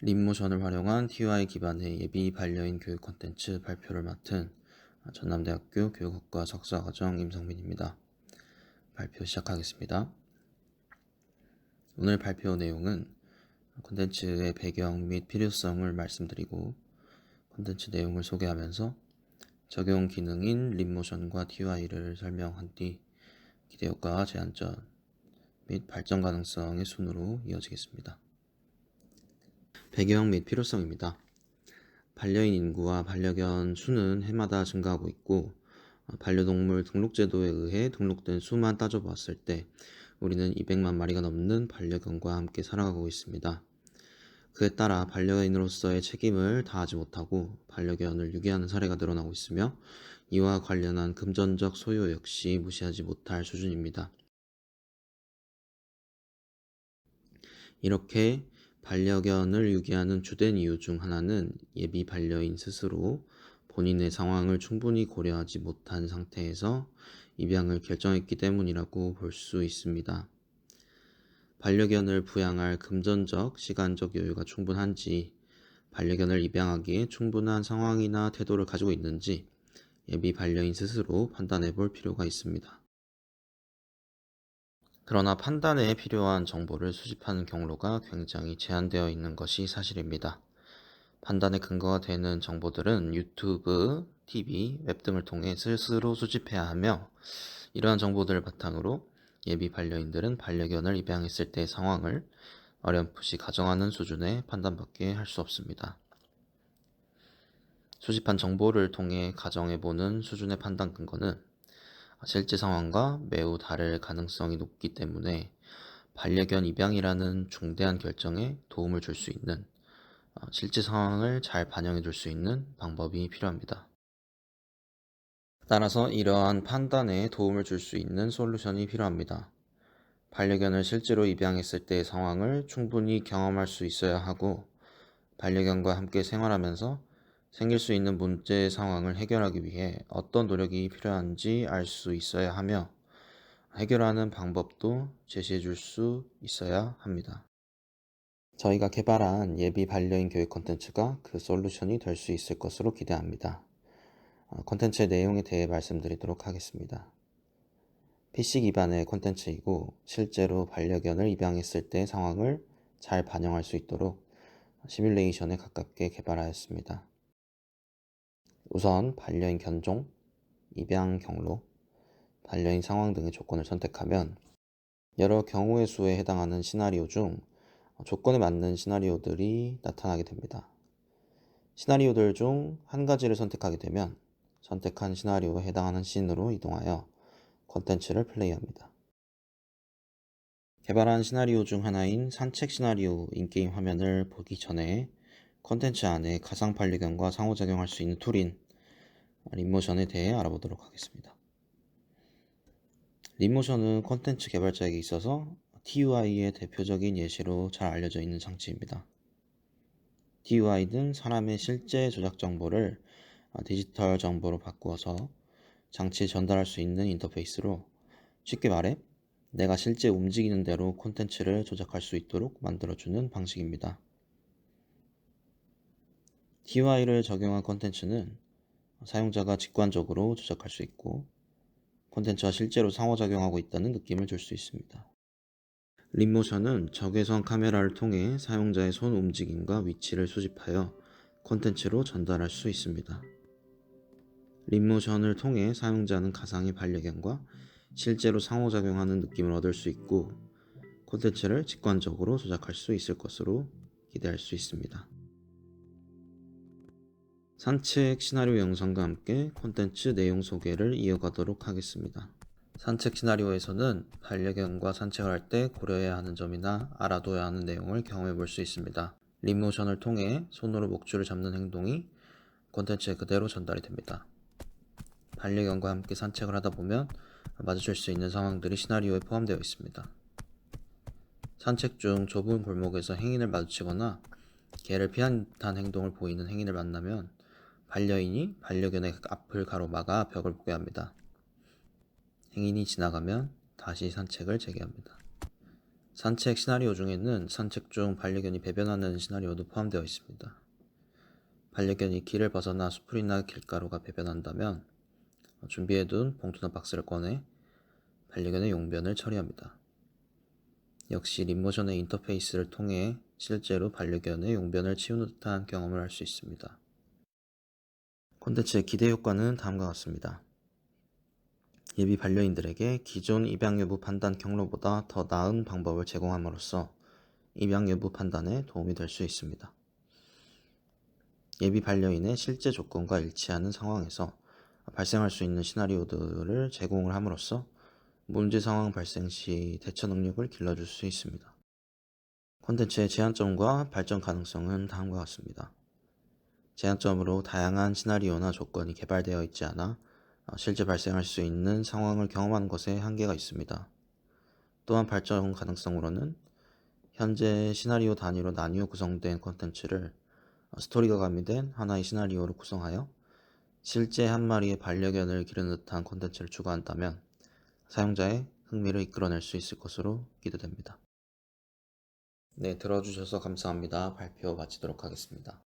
립모션을 활용한 TUI 기반의 예비 반려인 교육 콘텐츠 발표를 맡은 전남대학교 교육학과 석사과정 임성민입니다. 발표 시작하겠습니다. 오늘 발표 내용은 콘텐츠의 배경 및 필요성을 말씀드리고 콘텐츠 내용을 소개하면서 적용 기능인 립모션과 TUI를 설명한 뒤 기대 효과 제한점 및 발전 가능성의 순으로 이어지겠습니다. 배경 및 필요성입니다. 반려인 인구와 반려견 수는 해마다 증가하고 있고 어, 반려동물 등록제도에 의해 등록된 수만 따져보았을 때 우리는 200만 마리가 넘는 반려견과 함께 살아가고 있습니다. 그에 따라 반려인으로서의 책임을 다하지 못하고 반려견을 유기하는 사례가 늘어나고 있으며 이와 관련한 금전적 소요 역시 무시하지 못할 수준입니다. 이렇게 반려견을 유기하는 주된 이유 중 하나는 예비 반려인 스스로 본인의 상황을 충분히 고려하지 못한 상태에서 입양을 결정했기 때문이라고 볼 수 있습니다. 반려견을 부양할 금전적, 시간적 여유가 충분한지, 반려견을 입양하기에 충분한 상황이나 태도를 가지고 있는지 예비 반려인 스스로 판단해 볼 필요가 있습니다. 그러나 판단에 필요한 정보를 수집하는 경로가 굉장히 제한되어 있는 것이 사실입니다. 판단의 근거가 되는 정보들은 유튜브, TV, 웹 등을 통해 스스로 수집해야 하며 이러한 정보들을 바탕으로 예비 반려인들은 반려견을 입양했을 때의 상황을 어렴풋이 가정하는 수준의 판단밖에 할 수 없습니다. 수집한 정보를 통해 가정해보는 수준의 판단 근거는 실제 상황과 매우 다를 가능성이 높기 때문에 반려견 입양이라는 중대한 결정에 도움을 줄 수 있는 어, 실제 상황을 잘 반영해 줄 수 있는 방법이 필요합니다. 따라서 이러한 판단에 도움을 줄 수 있는 솔루션이 필요합니다. 반려견을 실제로 입양했을 때의 상황을 충분히 경험할 수 있어야 하고 반려견과 함께 생활하면서 생길 수 있는 문제 상황을 해결하기 위해 어떤 노력이 필요한지 알 수 있어야 하며 해결하는 방법도 제시해 줄 수 있어야 합니다. 저희가 개발한 예비 반려인 교육 콘텐츠가 그 솔루션이 될 수 있을 것으로 기대합니다. 어, 콘텐츠의 내용에 대해 말씀드리도록 하겠습니다. PC 기반의 콘텐츠이고 실제로 반려견을 입양했을 때 상황을 잘 반영할 수 있도록 시뮬레이션에 가깝게 개발하였습니다. 우선 반려인 견종, 입양 경로, 반려인 상황 등의 조건을 선택하면 여러 경우의 수에 해당하는 시나리오 중 조건에 맞는 시나리오들이 나타나게 됩니다. 시나리오들 중 한 가지를 선택하게 되면 선택한 시나리오에 해당하는 씬으로 이동하여 콘텐츠를 플레이합니다. 개발한 시나리오 중 하나인 산책 시나리오 인 게임 화면을 보기 전에 콘텐츠 안에 가상 반려견과 상호작용할 수 있는 툴인 립모션에 대해 알아보도록 하겠습니다. 립모션은 콘텐츠 개발자에게 있어서 TUI의 대표적인 예시로 잘 알려져 있는 장치입니다. TUI는 사람의 실제 조작 정보를 디지털 정보로 바꾸어서 장치에 전달할 수 있는 인터페이스로 쉽게 말해 내가 실제 움직이는 대로 콘텐츠를 조작할 수 있도록 만들어주는 방식입니다. TUI를 적용한 콘텐츠는 사용자가 직관적으로 조작할 수 있고 콘텐츠와 실제로 상호작용하고 있다는 느낌을 줄 수 있습니다. 립모션은 적외선 카메라를 통해 사용자의 손 움직임과 위치를 수집하여 콘텐츠로 전달할 수 있습니다. 립모션을 통해 사용자는 가상의 반려견과 실제로 상호작용하는 느낌을 얻을 수 있고 콘텐츠를 직관적으로 조작할 수 있을 것으로 기대할 수 있습니다. 산책 시나리오 영상과 함께 콘텐츠 내용 소개를 이어가도록 하겠습니다. 산책 시나리오에서는 반려견과 산책을 할 때 고려해야 하는 점이나 알아둬야 하는 내용을 경험해 볼 수 있습니다. 립모션을 통해 손으로 목줄을 잡는 행동이 콘텐츠에 그대로 전달이 됩니다. 반려견과 함께 산책을 하다 보면 마주칠 수 있는 상황들이 시나리오에 포함되어 있습니다. 산책 중 좁은 골목에서 행인을 마주치거나 개를 피한 듯한 행동을 보이는 행인을 만나면 반려인이 반려견의 앞을 가로막아 벽을 보게 합니다. 행인이 지나가면 다시 산책을 재개합니다. 산책 시나리오 중에는 산책 중 반려견이 배변하는 시나리오도 포함되어 있습니다. 반려견이 길을 벗어나 수풀이나 길가루가 배변한다면 준비해둔 봉투나 박스를 꺼내 반려견의 용변을 처리합니다. 역시 립모션의 인터페이스를 통해 실제로 반려견의 용변을 치우는 듯한 경험을 할 수 있습니다. 콘텐츠의 기대 효과는 다음과 같습니다. 예비 반려인들에게 기존 입양 여부 판단 경로보다 더 나은 방법을 제공함으로써 입양 여부 판단에 도움이 될 수 있습니다. 예비 반려인의 실제 조건과 일치하는 상황에서 발생할 수 있는 시나리오들을 제공을 함으로써 문제 상황 발생 시 대처 능력을 길러줄 수 있습니다. 콘텐츠의 제한점과 발전 가능성은 다음과 같습니다. 제한점으로 다양한 시나리오나 조건이 개발되어 있지 않아 어, 실제 발생할 수 있는 상황을 경험하는 것에 한계가 있습니다. 또한 발전 가능성으로는 현재 시나리오 단위로 나뉘어 구성된 콘텐츠를 어, 스토리가 가미된 하나의 시나리오로 구성하여 실제 한 마리의 반려견을 기르는 듯한 콘텐츠를 추구한다면 사용자의 흥미를 이끌어낼 수 있을 것으로 기대됩니다. 네, 들어주셔서 감사합니다. 발표 마치도록 하겠습니다.